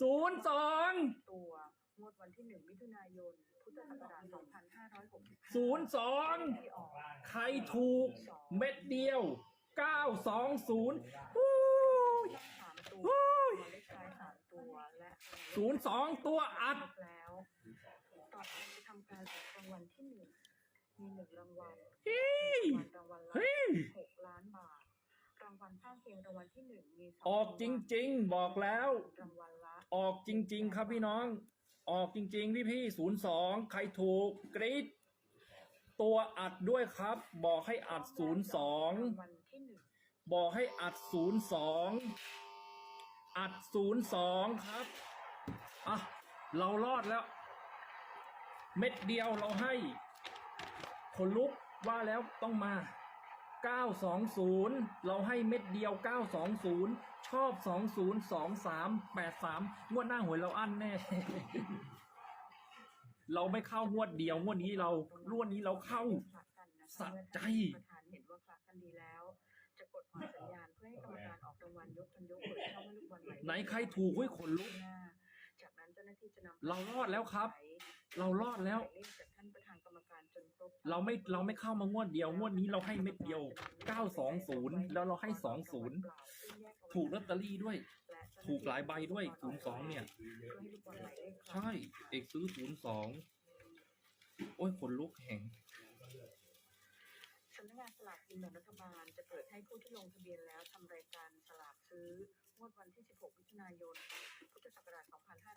ศูนย์สองตัวงวดวันที่1มิถุนายน พุทธศักราช2565ศูนย์สองที่ออกใครถูกเม็ดเดียวเก้าสองศูนย์สามตัวโอ้ยตัวเลขท้ายสามตัวและศูนย์สองตัวอัดแล้วต่อไปจะทำการออกรางวัลที่หนึ่งมีหนึ่งรางวัลเฮ้ยรางวัลละเฮ้ยหกล้านบาทรางวัลข้างเคียงรางวัลที่หนึ่งมีสงออกจริง ๆ บอกแล้วรางวัลละ ออกจริง ๆ ครับพี่น้อง ออกจริง ๆ พี่พี่ศูนย์สองใครถูกกรี๊ดตัวอัดด้วยครับ บอกให้อัดศูนย์สองรางวัลที่หนึ่งบอกให้อัดศูนย์สองอัดศูนย์สองครับอะเรารอดแล้ว เม็ดเดียวเราให้คนลุกว่าแล้วต้องมา 920 เราให้เม็ดเดียว 920 ชอบ 2023 83 งวดหน้าหวยเราอั้นแน่ เราไม่เข้างวดเดียวงวดนี้เรางวดนี้เราเข้าผลักกันนะคะสะใจประธานเห็นว่าคลักกันดีแล้ว จะกดออกสัญญาณเพื่อให้กรรมการออกรางวัลยกกันยกเปิดช่องให้ลูกบอลหมายเลขไหนใครถูกเฮ้ยขนลุกหน้าจากนั้นเจ้าหน้าที่จะนำเรารอดแล้วครับ เรารอดแล้วหมายเลขจากท่านประ เราไม่เราไม่เข้ามางวดเดียว งวดนี้เราให้เม็ดเดียว 920 แล้วเราให้ 20 ถูกลอตเตอรี่ด้วย ถูกหลายใบด้วย 02 เนี่ย ใช่ เอกซื้อ 02 โอ้ยขนลุกแห่งสำนักงานสลากกินแบ่งรัฐบาลจะเปิดให้ผู้ที่ลงทะเบียนแล้วทำรายการสลากซื้องวดวันที่ 16 มิถุนายน พุทธศักราช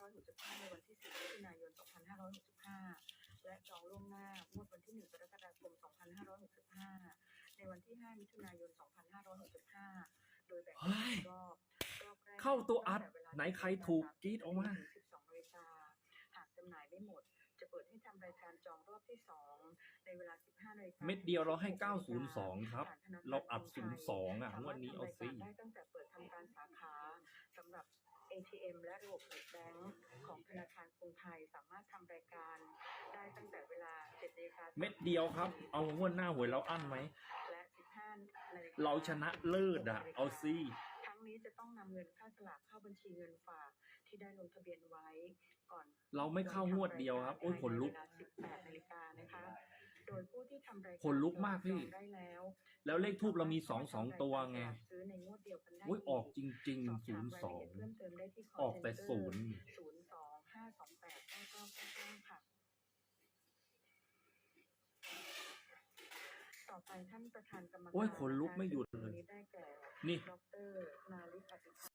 2565 ในวันที่ 10 มิถุนายน 2565 และจองล่วงหน้างวดวันที่ 1 กรกฎาคม 2565 ในวันที่ 5 มิถุนายน 2565 โดยแบ่งเฮ้ยรอบรอบแรกเข้าตัวอัดตั้งแวลาไหนใครถูกกรี๊ดออกมาถึง12นาฬิกาหากจำหน่ายไม่หมด จะเปิดให้ทำรายการจองรอบที่ 2 ในเวลา 15นาฬิกาเม็ดเดียวเราให้ 902 ครับ เราอัด 02 อะงวดนี้เอาสิได้ตั้งแต่เปิดทำการสาขาสำหรับ ATM และระบบเปิดแบงก์ของธนาคารกรุงไทยสามารถทำรายการ ได้ตั้งแต่เวลา7นาฬิกาเม็ดเดียวครับ เอางวดหน้าหวยเราอั้นไหม และ15นาฬิกาเราชนะเลิศอะ เอาซิทั้งนี้จะต้องนำเงินค่าสลากเข้าบัญชีเงินฝากที่ได้ลงทะเบียนไว้ก่อนเราไม่เข้างวดเดียวครับ โอ้ยขนลุกภายในเวลา18นาฬิกานะคะ โดยผู้ที่ทำรายการขนลุกมากพี่ จองได้แล้วแล้วเลขทูบเรามีสองสองตัวไง ซื้อในงวดเดียวกันได้อุ้ยออกจริงสอบๆศูถามนย์รายสละองเอียดเพิ่มเติมได้ที่ call ออกแต่ center ศูนย์ ศูนย์สองห้าสองแปดเก้าเก้าเก้าเก้าค่ะ ต่อไป ท่านประธานกรรมการโอ้ยขนลุกไม่หยุดเลย ได้แก่นี่ดรนาลิปฏิภา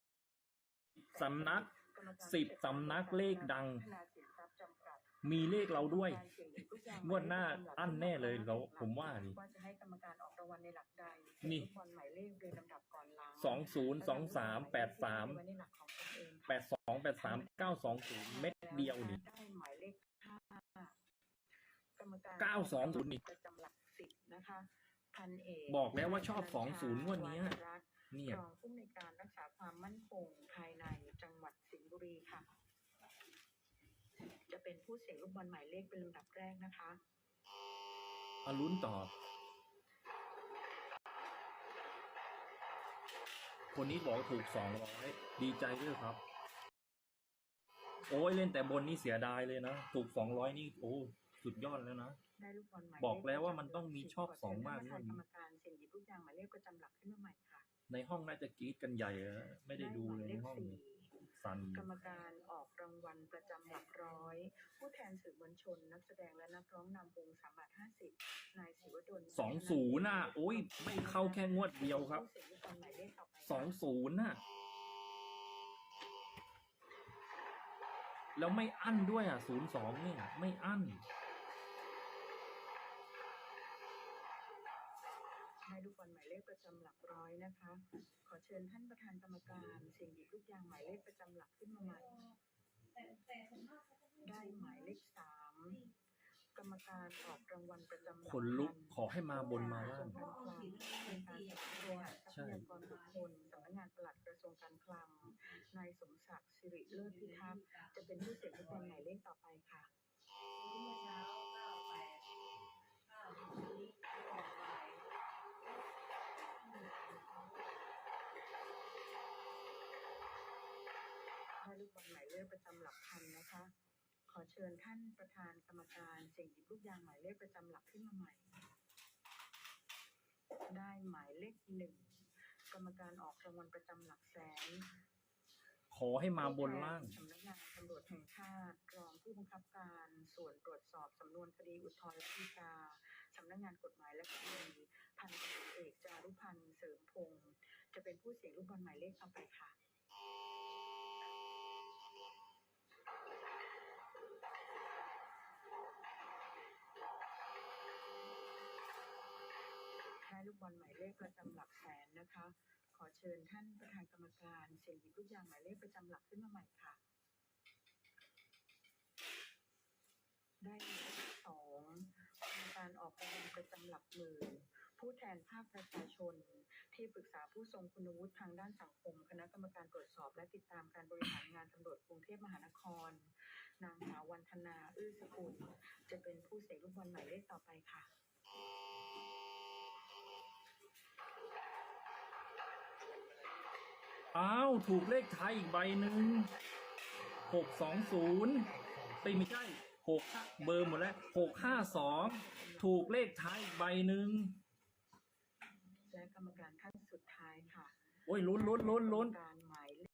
สำนักกรรมการสิบสำนักเลขดัง พัฒนาสินทรัพย์จำกัดมีเลขเราด้วยการเสี่ยงหยิบลูกยางงวดหน้าอั้นแน่เลยเราผมว่านี่ว่าจะให้กรรมการออกรางวัลในหลักใดนี่ ลูกบอลหมายเลขเรียงลำดับก่อนหลังสองศูนย์สองสามแปดสามไว้ในหลักของตนเองค่ะแปดสองแปดสามเก้าสองศูนย์เม็ดเดียวนี่ ได้หมายเลขห้ากรรมการเก้าสองศูนย์นี่ ประจำหลักสิบนะคะ พันเอกบอกแล้วว่าชอบ20งวดเนี้ยรัตน์เนี่ยรองผู้อำนวยการรักษาความมั่นคงภายในจังหวัดสิงห์บุรีค่ะ จะเป็นผู้เสี่ยงลูกบอลหมายเลขเป็นลำดับแรกนะคะอาลุ้นต่อ คนนี้บอกว่าถูกสองร้อยดีใจด้วยครับ โอ้ยเล่นแต่บนนี่เสียดายเลยนะ ถูกสองร้อยนี่โอ้สุดยอดแล้วนะ ได้ลูกบอลหมายบอกแล้วว่ามันต้องมีชอบสองมากกงวดนี้กรรมการเสี่ยงหยิบลูกยางหมายเลขประจำหลักขึ้นมาใหม่ค่ะ ในห้องน่าจะกรี๊ดกันใหญ่เลยนะไม่ได้ดูเลยในห้องได้หมายนี่เลขสี่สันกรรมการออกรางวัลประจำหลักร้อย ผู้แทนสื่อมวลชน นักแสดงและนักร้องนำวงสามบาทห้าสิบนายศิวดลสองศูนย์น่ะโอ้ยไม่เข้าแค่งวดเดียวครับผู้เสี่ยงลูกบอลหมายเลขต่อไปสองศูนย์น่ะแล้วไม่อั้นด้วยอะศูนย์สองเนี่ย ไม่อั้น นาย ลูกบอลหมายเลขประจำหลักร้อยนะคะ ขอเชิญท่านประธานกรรมการเสี่ยงหยิบลูกยางหมายเลขประจำหลักขึ้นมาใหม่ ได้หมายเลขสามกรรมการออกรางวัลประจำหลักขนลุกขอให้มาบนมากระทรล่าวงงการคลังองค์การบริหารทรัพยากรบุคคลสำนักงานปลัดกระทรวงการคลัง นายสมศักดิ์สิริเลิศพิทักษ์จะเป็นผู้เสี่ยงลูกบอลหมายเลขต่อไปค่ะได้ ลูกบอลบอลหมายเลขประจำหลักพันนะคะ ขอเชิญท่านประธานกรรมการเสี่ยงหยิบลูกยางหมายเลขประจำหลักขึ้นมาใหม่ ได้หมายเลขหนึ่งกรรมการออกรางวัลประจำหลักแสนขอให้มาบนล่างสำนักงานตำรวจแห่งชาติรองผู้บังคับการส่วนตรวจสอบสำนวนคดีอุทธรณ์และฎีกาสำนักงานกฎหมายและคดีพันตำรวจเอกจารุพันธ์เสริมพงศ์จะเป็นผู้เสี่ยงลูกบอลหมายเลขต่อไปค่ะ ลูกบอลหมายเลขประจำหลักแสนนะคะ ขอเชิญท่านประธานกรรมการเสี่ยงหยิบลูกยางหมายเลขประจำหลักขึ้นมาใหม่ค่ะ ได้หมายเลขสองกรรมการออกรางวัลประจำหลักหมื่นผู้แทนภาคประชาชน ที่ปรึกษาผู้ทรงคุณวุฒิทางด้านสังคม คณะกรรมการตรวจสอบ และติดตามการบริหารงานตำรวจกรุงเทพมหานคร นางสาววันธนา อื้อสกุล จะเป็นผู้เสี่ยงลูกบอลหมายเลขต่อไปค่ะ อ้าว ถูกเลขท้ายอีกใบหนึ่งหกสองศูนย์ตีไม่ใช่หกเบอร์หมดแล้วหกห้าสองถูกเลขท้ายอีกใบหนึ่งและกรรมการท่านสุดท้ายค่ะ โอ้ยลุ้นลุ้นลุ้นลุ้นการห